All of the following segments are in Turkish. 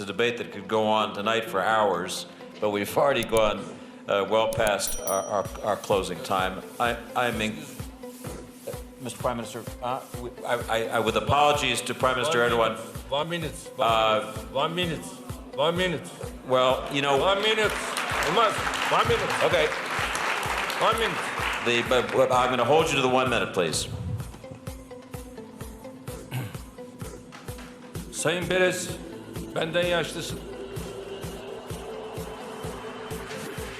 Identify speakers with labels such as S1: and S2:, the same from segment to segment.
S1: it's a debate that could go on tonight for hours, but we've already gone uh, well past our, our, our closing time. I, I'm in, Mr. Prime Minister, uh, we- I, I, I, with apologies to Prime Minister Erdogan,
S2: One minute. One, minute. one minute. One minute.
S1: well, you know,
S2: One minute. Olmaz. One minute.
S1: okay,
S2: One minute.
S1: the, but, but I'm going to hold you to the one minute, please.
S2: Sayın Perez, benden yaşlısın.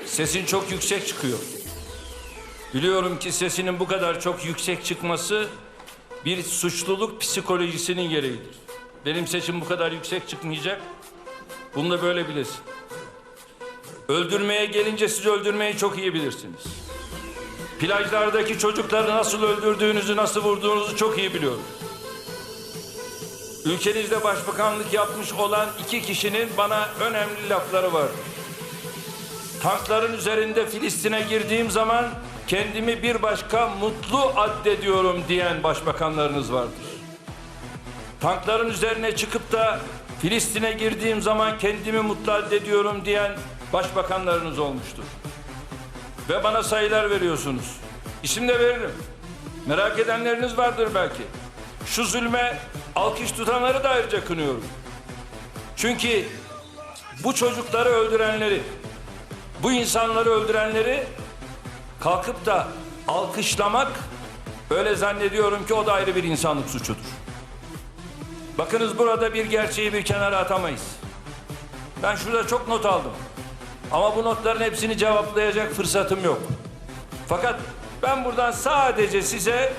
S2: Sesin çok yüksek çıkıyor. Biliyorum ki sesinin bu kadar çok yüksek çıkması bir suçluluk psikolojisinin gereğidir. Benim sesim bu kadar yüksek çıkmayacak. Bunu da böyle bilesin. Öldürmeye gelince siz öldürmeyi çok iyi bilirsiniz. Plajlardaki çocukları nasıl öldürdüğünüzü, nasıl vurduğunuzu çok iyi biliyorum. Ülkenizde başbakanlık yapmış olan iki kişinin bana önemli lafları var. Tankların üzerinde Filistin'e girdiğim zaman kendimi bir başka mutlu addediyorum diyen başbakanlarınız vardır. Tankların üzerine çıkıp da Filistin'e girdiğim zaman kendimi mutlu addediyorum diyen başbakanlarınız olmuştur. Ve bana sayılar veriyorsunuz. İsim de veririm. Merak edenleriniz vardır belki. Şu zulme alkış tutanları da ayrıca kınıyorum. Çünkü bu çocukları öldürenleri, bu insanları öldürenleri kalkıp da alkışlamak öyle zannediyorum ki o da ayrı bir insanlık suçudur. Bakınız burada bir gerçeği bir kenara atamayız. Ben şurada çok not aldım. Ama bu notların hepsini cevaplayacak fırsatım yok. Fakat ben buradan sadece size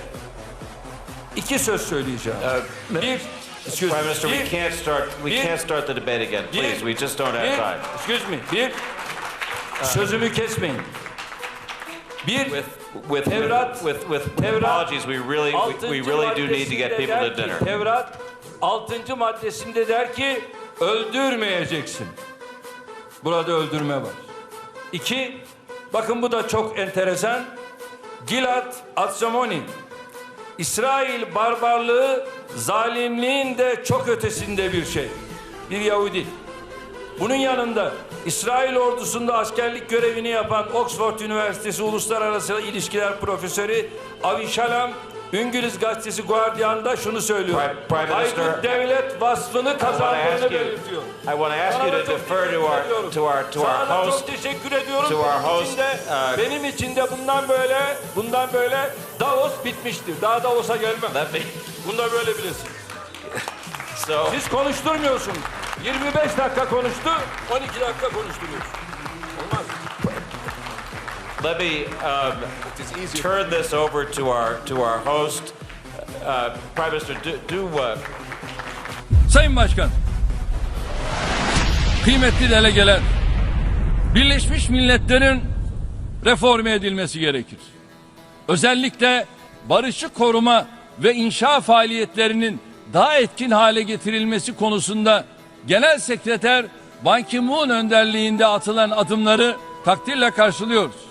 S2: iki söz söyleyeceğim.
S1: Uh,
S2: bir, excuse
S1: Prime
S2: me,
S1: Minister, we
S2: bir-
S1: can't start, we
S2: bir-
S1: can't start the debate again,
S2: bir-
S1: please. We just don't have
S2: bir-
S1: time.
S2: Excuse me. Bir, sözümü kesmeyin. Bir,
S1: With, with,
S2: Tevrat,
S1: with, with
S2: Tevrat,
S1: apologies, we really, we- we really do need to get people to
S2: ki,
S1: dinner.
S2: Tevrat 6. maddesinde der ki öldürmeyeceksin. Burada öldürme var. İki, bakın bu da çok enteresan. Gilad Atsamoni. İsrail barbarlığı zalimliğin de çok ötesinde bir şey. Bir Yahudi. Bunun yanında İsrail ordusunda askerlik görevini yapan Oxford Üniversitesi Uluslararası İlişkiler Profesörü Avi Shalom İngiliz gazetesi Guardian'da şunu söylüyor.
S1: Prime- Prime Minister,
S2: devlet vasfını kazandığını belirtiyor.
S1: I want to ask
S2: Sana
S1: you to defer to our, to our, to our host.
S2: çok teşekkür ediyorum.
S1: to our
S2: benim
S1: host,
S2: için de,
S1: uh,
S2: benim için de bundan böyle bundan böyle Davos bitmiştir. Daha Davos'a gelmem.
S1: Let me,
S2: Bunu da böyle bilesin.
S1: so,
S2: Siz konuşturmuyorsun. 25 dakika konuştu, 12 dakika konuşturuyorsun.
S1: Let me um, turn this over to our, to our host. Uh, Prime Minister, do, do uh,
S2: Sayın Başkan, kıymetli delegeler, Birleşmiş Milletler'in reforme edilmesi gerekir. Özellikle barışı koruma ve inşa faaliyetlerinin daha etkin hale getirilmesi konusunda Genel Sekreter Ban Ki-moon önderliğinde atılan adımları takdirle karşılıyoruz.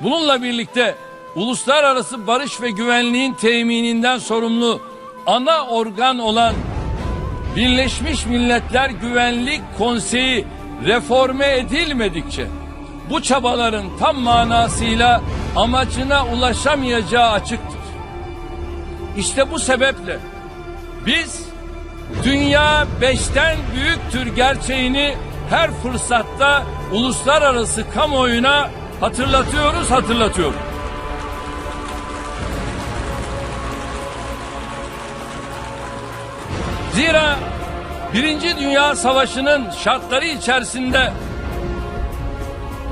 S2: Bununla birlikte uluslararası barış ve güvenliğin temininden sorumlu ana organ olan Birleşmiş Milletler Güvenlik Konseyi reforme edilmedikçe bu çabaların tam manasıyla amacına ulaşamayacağı açıktır. İşte bu sebeple biz dünya beşten büyüktür gerçeğini her fırsatta uluslararası kamuoyuna hatırlatıyoruz, hatırlatıyoruz. Zira Birinci Dünya Savaşı'nın şartları içerisinde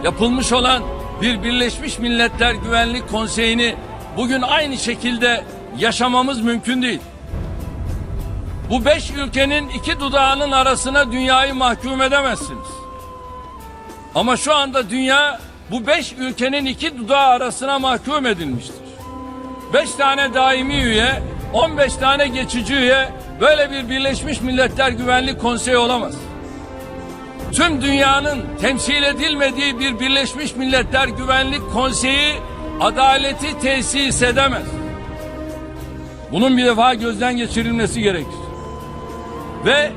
S2: yapılmış olan bir Birleşmiş Milletler Güvenlik Konseyi'ni bugün aynı şekilde yaşamamız mümkün değil. Bu beş ülkenin iki dudağının arasına dünyayı mahkum edemezsiniz. Ama şu anda dünya bu beş ülkenin iki dudağı arasına mahkum edilmiştir. Beş tane daimi üye, 15 tane geçici üye böyle bir Birleşmiş Milletler Güvenlik Konseyi olamaz. Tüm dünyanın temsil edilmediği bir Birleşmiş Milletler Güvenlik Konseyi adaleti tesis edemez. Bunun bir defa gözden geçirilmesi gerekir. Ve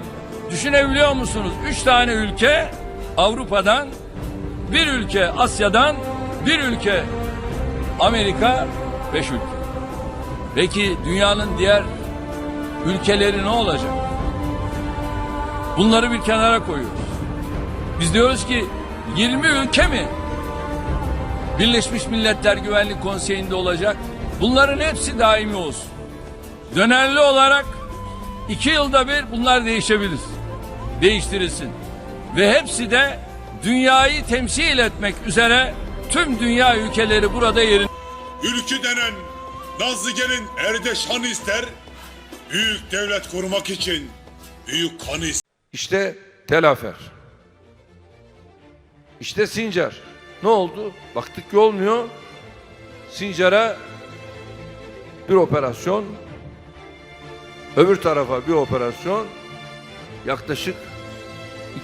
S2: Düşünebiliyor musunuz? Üç tane ülke Avrupa'dan, bir ülke Asya'dan, bir ülke Amerika, beş ülke. Peki dünyanın diğer ülkeleri ne olacak? Bunları bir kenara koyuyoruz. Biz diyoruz ki 20 ülke mi Birleşmiş Milletler Güvenlik Konseyi'nde olacak? Bunların hepsi daimi olsun. Dönerli olarak iki yılda bir bunlar değişebilir. Değiştirilsin. Ve hepsi de dünyayı temsil etmek üzere tüm dünya ülkeleri burada yerin.
S3: Ülkü denen Nazlı gelin erde şan ister. Büyük devlet kurmak için büyük kan ister.
S4: İşte Telafer. İşte Sincar. Ne oldu? Baktık ki olmuyor. Sincar'a bir operasyon, öbür tarafa bir operasyon, yaklaşık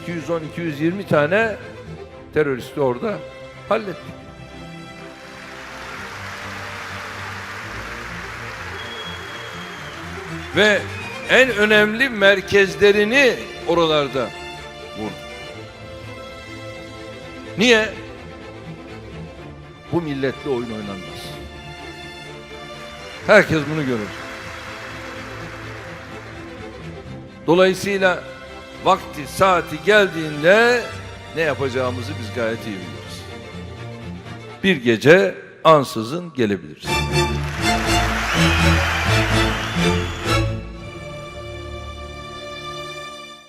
S4: 210-220 tane teröristi orada hallettik. Ve en önemli merkezlerini oralarda vurdu. Niye? Bu milletle oyun oynanmaz. Herkes bunu görür. Dolayısıyla vakti, saati geldiğinde ne yapacağımızı biz gayet iyi biliriz. Bir gece ansızın gelebiliriz.